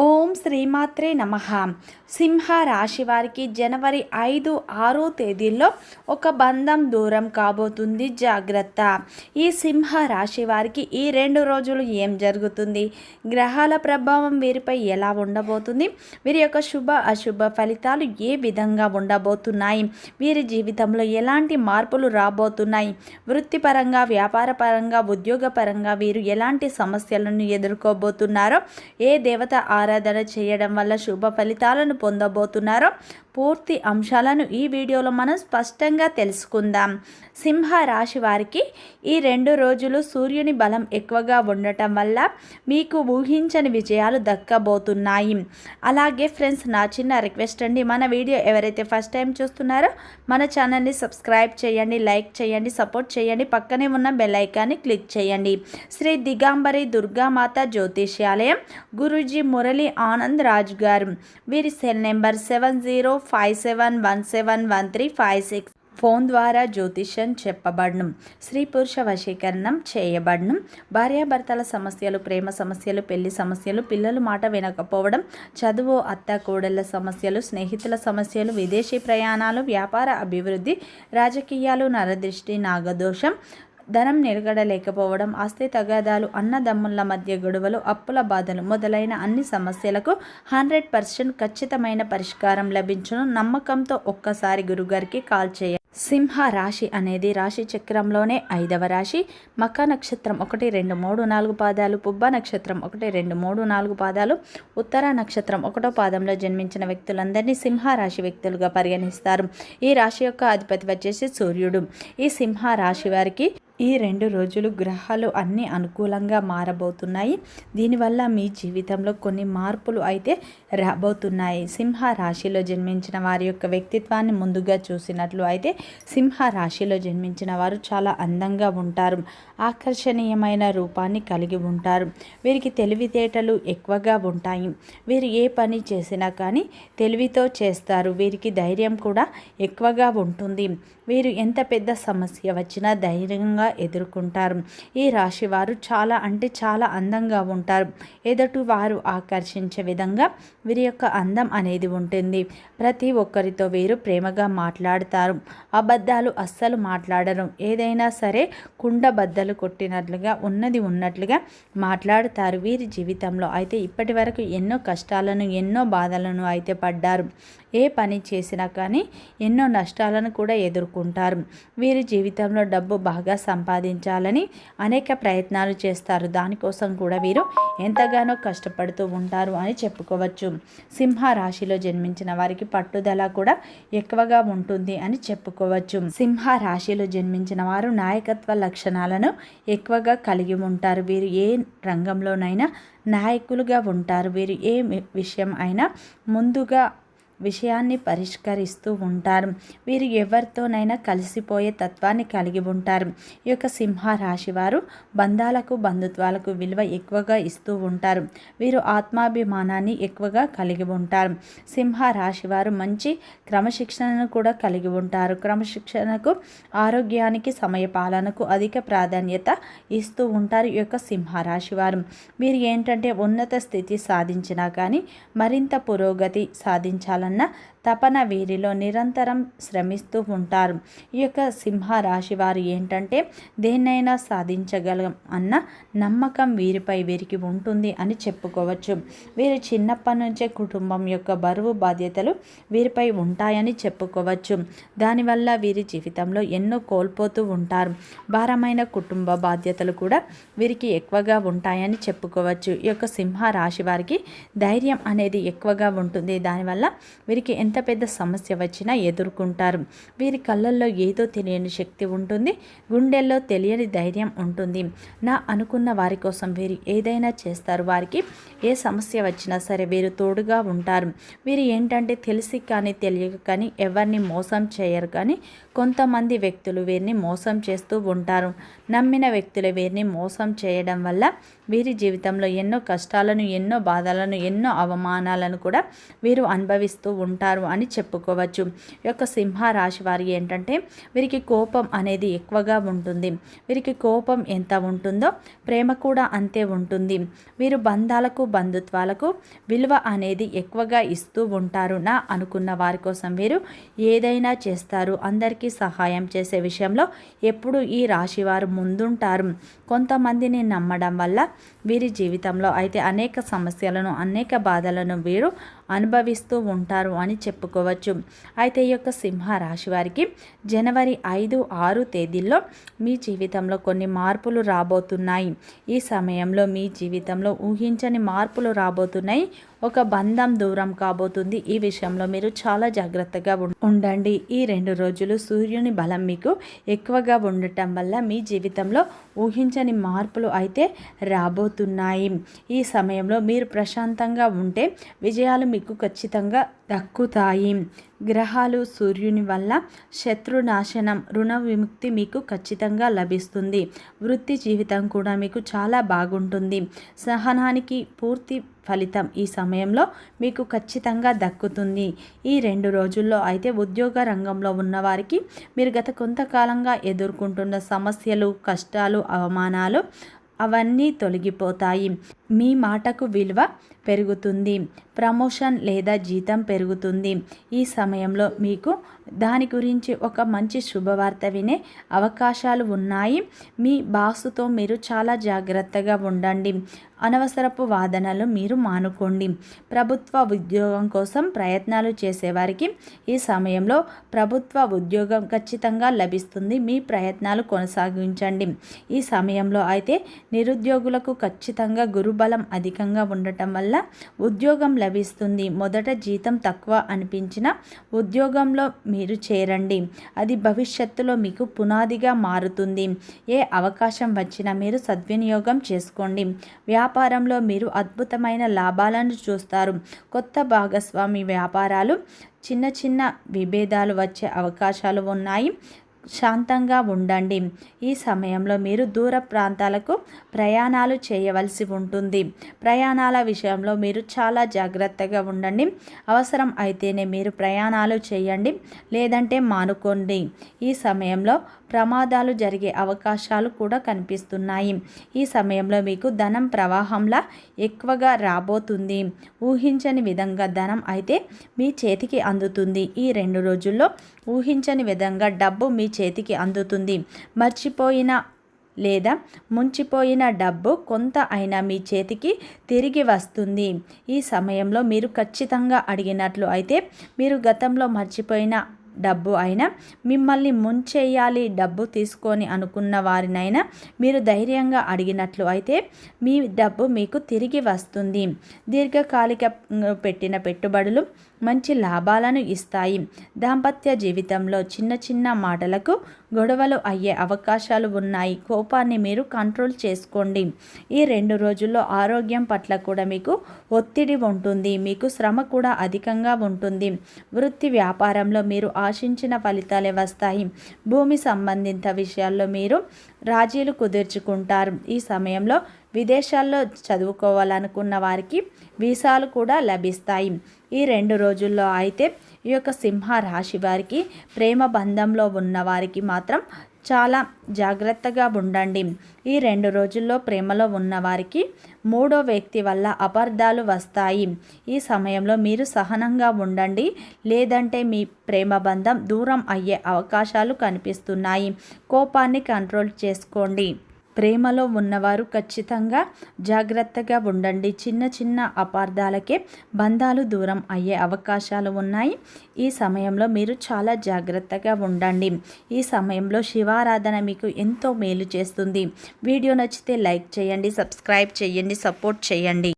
ఓం శ్రీమాత్రే నమ. సింహ రాశి వారికి జనవరి ఐదు ఆరు తేదీల్లో ఒక బంధం దూరం కాబోతుంది. జాగ్రత్త. ఈ సింహ రాశి వారికి ఈ రెండు రోజులు ఏం జరుగుతుంది? గ్రహాల ప్రభావం వీరిపై ఎలా ఉండబోతుంది? వీరి యొక్క శుభ అశుభ ఫలితాలు ఏ విధంగా ఉండబోతున్నాయి? వీరి జీవితంలో ఎలాంటి మార్పులు రాబోతున్నాయి? వృత్తిపరంగా వ్యాపారపరంగా ఉద్యోగపరంగా వీరు ఎలాంటి సమస్యలను ఎదుర్కోబోతున్నారో ఏ దేవత ఆరాధన చేయడం వల్ల శుభ ఫలితాలను పొందబోతున్నారో పూర్తి అంశాలను ఈ వీడియోలో మనం స్పష్టంగా తెలుసుకుందాం. సింహ రాశి వారికి ఈ రెండు రోజులు సూర్యుని బలం ఎక్కువగా ఉండటం వల్ల మీకు ఊహించని విజయాలు దక్కబోతున్నాయి. అలాగే ఫ్రెండ్స్ నా చిన్న రిక్వెస్ట్ అండి మన వీడియో ఎవరైతే ఫస్ట్ టైం చూస్తున్నారో మన ఛానల్ని సబ్స్క్రైబ్ చేయండి లైక్ చేయండి సపోర్ట్ చేయండి పక్కనే ఉన్న బెల్ ఐకాన్ని క్లిక్ చేయండి. శ్రీ దిగాంబరి దుర్గామాత జ్యోతిష్యాలయం గురూజీ మురళి ఆనంద్ రాజు గారు వీరి cell number seven zero five seven one seven one three five six phone ద్వారా జ్యోతిష్యం చెప్పబడను. స్త్రీ పురుష వశీకరణం చేయబడను. భార్యాభర్తల సమస్యలు ప్రేమ సమస్యలు పెళ్ళి సమస్యలు పిల్లలు మాట వినకపోవడం చదువు అత్త కోడళ్ళ సమస్యలు స్నేహితుల సమస్యలు విదేశీ ప్రయాణాలు వ్యాపార అభివృద్ధి రాజకీయాలు నరదృష్టి నాగదోషం ధనం నిలగడలేకపోవడం ఆస్తి తగాదాలు అన్నదమ్ముల మధ్య గొడవలు అప్పుల బాధలు మొదలైన అన్ని సమస్యలకు హండ్రెడ్ పర్సెంట్ ఖచ్చితమైన పరిష్కారం లభించును. నమ్మకంతో ఒక్కసారి గురుగారికి కాల్ చేయాలి సింహ రాశి అనేది రాశి చక్రంలోనే ఐదవ రాశి. మక నక్షత్రం ఒకటి రెండు మూడు నాలుగు పాదాలు పుబ్బ నక్షత్రం ఒకటి రెండు మూడు నాలుగు పాదాలు ఉత్తర నక్షత్రం ఒకటో పాదంలో జన్మించిన వ్యక్తులందరినీ సింహ రాశి వ్యక్తులుగా పరిగణిస్తారు. ఈ రాశి యొక్క అధిపతి వచ్చేసి సూర్యుడు. ఈ సింహ రాశి వారికి ఈ రెండు రోజులు గ్రహాలు అన్నీ అనుకూలంగా మారబోతున్నాయి. దీనివల్ల మీ జీవితంలో కొన్ని మార్పులు అయితే రాబోతున్నాయి. సింహ రాశిలో జన్మించిన వారి యొక్క వ్యక్తిత్వాన్ని ముందుగా చూసినట్లు అయితే సింహ రాశిలో జన్మించిన వారు చాలా అందంగా ఉంటారు. ఆకర్షణీయమైన రూపాన్ని కలిగి ఉంటారు. వీరికి తెలివితేటలు ఎక్కువగా ఉంటాయి. వీరు ఏ పని చేసినా కానీ తెలివితో చేస్తారు. వీరికి ధైర్యం కూడా ఎక్కువగా ఉంటుంది. వీరు ఎంత పెద్ద సమస్య వచ్చినా ధైర్యంగా ఎదుర్కొంటారు. ఈ రాశి వారు చాలా అంటే చాలా అందంగా ఉంటారు. ఎదుటి వారు ఆకర్షించే విధంగా వీరి యొక్క అందం అనేది ఉంటుంది. ప్రతి ఒక్కరితో వీరు ప్రేమగా మాట్లాడతారు. అబద్ధాలు అస్సలు మాట్లాడరు. ఏదైనా సరే కుండ బద్దలు కొట్టినట్లుగా ఉన్నది ఉన్నట్లుగా మాట్లాడతారు వీరి జీవితంలో. అయితే ఇప్పటి వరకు ఎన్నో కష్టాలను ఎన్నో బాధలను అయితే పడ్డారు. ఏ పని చేసినా కానీ ఎన్నో నష్టాలను కూడా ఎదుర్కొంటారు. వీరి జీవితంలో డబ్బు బాగా సంపాదించాలని అనేక ప్రయత్నాలు చేస్తారు. దానికోసం కూడా వీరు ఎంతగానో కష్టపడుతూ ఉంటారు అని చెప్పుకోవచ్చు. సింహ రాశిలో జన్మించిన వారికి పట్టుదల కూడా ఎక్కువగా ఉంటుంది అని చెప్పుకోవచ్చు. సింహ రాశిలో జన్మించిన వారు నాయకత్వ లక్షణాలను ఎక్కువగా కలిగి ఉంటారు. వీరు ఏ రంగంలోనైనా నాయకులుగా ఉంటారు. వీరు ఏ విషయం అయినా ముందుగా విషయాన్ని పరిష్కరిస్తూ ఉంటారు. వీరు ఎవరితోనైనా కలిసిపోయే తత్వాన్ని కలిగి ఉంటారు. ఈ యొక్క సింహరాశి వారు బంధాలకు బంధుత్వాలకు విలువ ఎక్కువగా ఇస్తూ ఉంటారు. వీరు ఆత్మాభిమానాన్ని ఎక్కువగా కలిగి ఉంటారు. సింహరాశి వారు మంచి క్రమశిక్షణను కూడా కలిగి ఉంటారు. క్రమశిక్షణకు ఆరోగ్యానికి సమయపాలనకు అధిక ప్రాధాన్యత ఇస్తూ ఉంటారు ఈ యొక్క సింహరాశి వారు. వీరు ఏంటంటే ఉన్నత స్థితి సాధించినా కానీ మరింత పురోగతి సాధించాలని እና తపన వీరిలో నిరంతరం శ్రమిస్తూ ఉంటారు. ఈ యొక్క సింహ రాశి వారు ఏంటంటే దేన్నైనా సాధించగలం అన్న నమ్మకం వీరిపై వీరికి ఉంటుంది అని చెప్పుకోవచ్చు. వీరు చిన్నప్పటి నుంచే కుటుంబం యొక్క బరువు బాధ్యతలు వీరిపై ఉంటాయని చెప్పుకోవచ్చు. దానివల్ల వీరి జీవితంలో ఎన్నో కోల్పోతూ ఉంటారు. భారమైన కుటుంబ బాధ్యతలు కూడా వీరికి ఎక్కువగా ఉంటాయని చెప్పుకోవచ్చు. ఈ యొక్క సింహ రాశి వారికి ధైర్యం అనేది ఎక్కువగా ఉంటుంది. దానివల్ల వీరికి ఎంత పెద్ద సమస్య వచ్చినా ఎదుర్కొంటారు. వీరి కళ్ళల్లో ఏదో తెలియని శక్తి ఉంటుంది. గుండెల్లో తెలియని ధైర్యం ఉంటుంది. నా అనుకున్న వారి కోసం వీరు ఏదైనా చేస్తారు. వారికి ఏ సమస్య వచ్చినా సరే వీరు తోడుగా ఉంటారు. వీరు ఏంటంటే తెలిసి కానీ తెలియక కానీ ఎవరిని మోసం చేయరు కానీ కొంతమంది వ్యక్తులు వీరిని మోసం చేస్తూ ఉంటారు. నమ్మిన వ్యక్తులు వీరిని మోసం చేయడం వల్ల వీరి జీవితంలో ఎన్నో కష్టాలను ఎన్నో బాధలను ఎన్నో అవమానాలను కూడా వీరు అనుభవిస్తూ ఉంటారు అని చెప్పుకోవచ్చు. యొక్క సింహ రాశి వారి ఏంటంటే వీరికి కోపం అనేది ఎక్కువగా ఉంటుంది. వీరికి కోపం ఎంత ఉంటుందో ప్రేమ కూడా అంతే ఉంటుంది. వీరు బంధాలకు బంధుత్వాలకు విలువ అనేది ఎక్కువగా ఇస్తూ ఉంటారు నా అనుకున్న వారి కోసం వీరు ఏదైనా చేస్తారు. అందరికీ సహాయం చేసే విషయంలో ఎప్పుడు ఈ రాశి వారు ముందుంటారు. కొంతమందిని నమ్మడం వల్ల వీరి జీవితంలో అయితే అనేక సమస్యలను అనేక బాధలను వీరు అనుభవిస్తూ ఉంటారు అని చెప్పుకోవచ్చు. అయితే ఈ యొక్క సింహ రాశి వారికి జనవరి ఐదు ఆరు తేదీల్లో మీ జీవితంలో కొన్ని మార్పులు రాబోతున్నాయి. ఈ సమయంలో మీ జీవితంలో ఊహించని మార్పులు రాబోతున్నాయి. ఒక బంధం దూరం కాబోతుంది. ఈ విషయంలో మీరు చాలా జాగ్రత్తగా ఉండండి. ఈ రెండు రోజులు సూర్యుని బలం మీకు ఎక్కువగా ఉండటం వల్ల మీ జీవితంలో ఊహించని మార్పులు అయితే రాబోతున్నాయి. ఈ సమయంలో మీరు ప్రశాంతంగా ఉంటే విజయాలు మీకు ఖచ్చితంగా దక్కుతాయి. గ్రహాలు సూర్యుని వల్ల శత్రునాశనం రుణ విముక్తి మీకు ఖచ్చితంగా లభిస్తుంది. వృత్తి జీవితం కూడా మీకు చాలా బాగుంటుంది. సహనానికి పూర్తి ఫలితం ఈ సమయంలో మీకు ఖచ్చితంగా దక్కుతుంది. ఈ రెండు రోజుల్లో అయితే ఉద్యోగ రంగంలో ఉన్నవారికి మీరు గత కొంతకాలంగా ఎదుర్కొంటున్న సమస్యలు కష్టాలు అవమానాలు అవన్నీ తొలగిపోతాయి. మీ మాటకు విలువ పెరుగుతుంది. ప్రమోషన్ లేదా జీతం పెరుగుతుంది. ఈ సమయంలో మీకు దాని గురించి ఒక మంచి శుభవార్త వినే అవకాశాలు ఉన్నాయి. మీ బాసుతో మీరు చాలా జాగ్రత్తగా ఉండండి. అనవసరపు వాదనలు మీరు మానుకోండి. ప్రభుత్వ ఉద్యోగం కోసం ప్రయత్నాలు చేసేవారికి ఈ సమయంలో ప్రభుత్వ ఉద్యోగం ఖచ్చితంగా లభిస్తుంది. మీ ప్రయత్నాలు కొనసాగించండి. ఈ సమయంలో అయితే నిరుద్యోగులకు ఖచ్చితంగా గురుబలం అధికంగా ఉండటం వల్ల ఉద్యోగం లభిస్తుంది. మొదట జీతం తక్కువ అనిపించిన ఉద్యోగంలో మీరు చేరండి. అది భవిష్యత్తులో మీకు పునాదిగా మారుతుంది. ఏ అవకాశం వచ్చినా మీరు సద్వినియోగం చేసుకోండి. వ్యాపారంలో మీరు అద్భుతమైన లాభాలను చూస్తారు. కొత్త భాగస్వామి వ్యాపారాలు చిన్న చిన్న విభేదాలు వచ్చే అవకాశాలు ఉన్నాయి. శాంతంగా ఉండండి. ఈ సమయంలో మీరు దూర ప్రాంతాలకు ప్రయాణాలు చేయవలసి ఉంటుంది. ప్రయాణాల విషయంలో మీరు చాలా జాగ్రత్తగా ఉండండి. అవసరం అయితేనే మీరు ప్రయాణాలు చేయండి. లేదంటే మానుకోండి. ఈ సమయంలో ప్రమాదాలు జరిగే అవకాశాలు కూడా కనిపిస్తున్నాయి. ఈ సమయంలో మీకు ధనం ప్రవాహంలా ఎక్కువగా రాబోతుంది. ఊహించని విధంగా ధనం అయితే మీ చేతికి అందుతుంది. ఈ రెండు రోజుల్లో ఊహించని విధంగా డబ్బు మీ చేతికి అందుతుంది. మర్చిపోయిన లేదా ముంచిపోయిన డబ్బు కొంత అయినా మీ చేతికి తిరిగి వస్తుంది. ఈ సమయంలో మీరు ఖచ్చితంగా అడిగినట్లు అయితే మీరు గతంలో మర్చిపోయిన డబ్బు అయినా మిమ్మల్ని ముంచేయాలి డబ్బు తీసుకొని అనుకున్న వారినైనా మీరు ధైర్యంగా అడిగినట్లు అయితే మీ డబ్బు మీకు తిరిగి వస్తుంది. దీర్ఘకాలిక పెట్టిన పెట్టుబడులు మంచి లాభాలను ఇస్తాయి. దాంపత్య జీవితంలో చిన్న చిన్న మాటలకు గొడవలు అయ్యే అవకాశాలు ఉన్నాయి. కోపాన్ని మీరు కంట్రోల్ చేసుకోండి. ఈ రెండు రోజుల్లో ఆరోగ్యం పట్ల కూడా మీకు ఒత్తిడి ఉంటుంది. మీకు శ్రమ కూడా అధికంగా ఉంటుంది. వృత్తి వ్యాపారంలో మీరు ఆశించిన ఫలితాలే వస్తాయి. భూమి సంబంధిత విషయాల్లో మీరు రాజీలు కుదుర్చుకుంటారు. ఈ సమయంలో విదేశాల్లో చదువుకోవాలనుకున్న వారికి వీసాలు కూడా లభిస్తాయి. ఈ రెండు రోజుల్లో అయితే ఈ యొక్క సింహ రాశి వారికి ప్రేమ బంధంలో ఉన్న వారికి మాత్రం చాలా జాగ్రత్తగా ఉండండి. ఈ రెండు రోజుల్లో ప్రేమలో ఉన్నవారికి మూడో వ్యక్తి వల్ల అపార్థాలు వస్తాయి. ఈ సమయంలో మీరు సహనంగా ఉండండి. లేదంటే మీ ప్రేమ బంధం దూరం అయ్యే అవకాశాలు కనిపిస్తున్నాయి. కోపాన్ని కంట్రోల్ చేసుకోండి. ప్రేమలో ఉన్నవారు ఖచ్చితంగా జాగ్రత్తగా ఉండండి. చిన్న చిన్న అపార్థాలకే బంధాలు దూరం అయ్యే అవకాశాలు ఉన్నాయి. ఈ సమయంలో మీరు చాలా జాగ్రత్తగా ఉండండి. ఈ సమయంలో శివారాధన మీకు ఎంతో మేలు చేస్తుంది. వీడియో నచ్చితే లైక్ చేయండి సబ్స్క్రైబ్ చేయండి సపోర్ట్ చేయండి.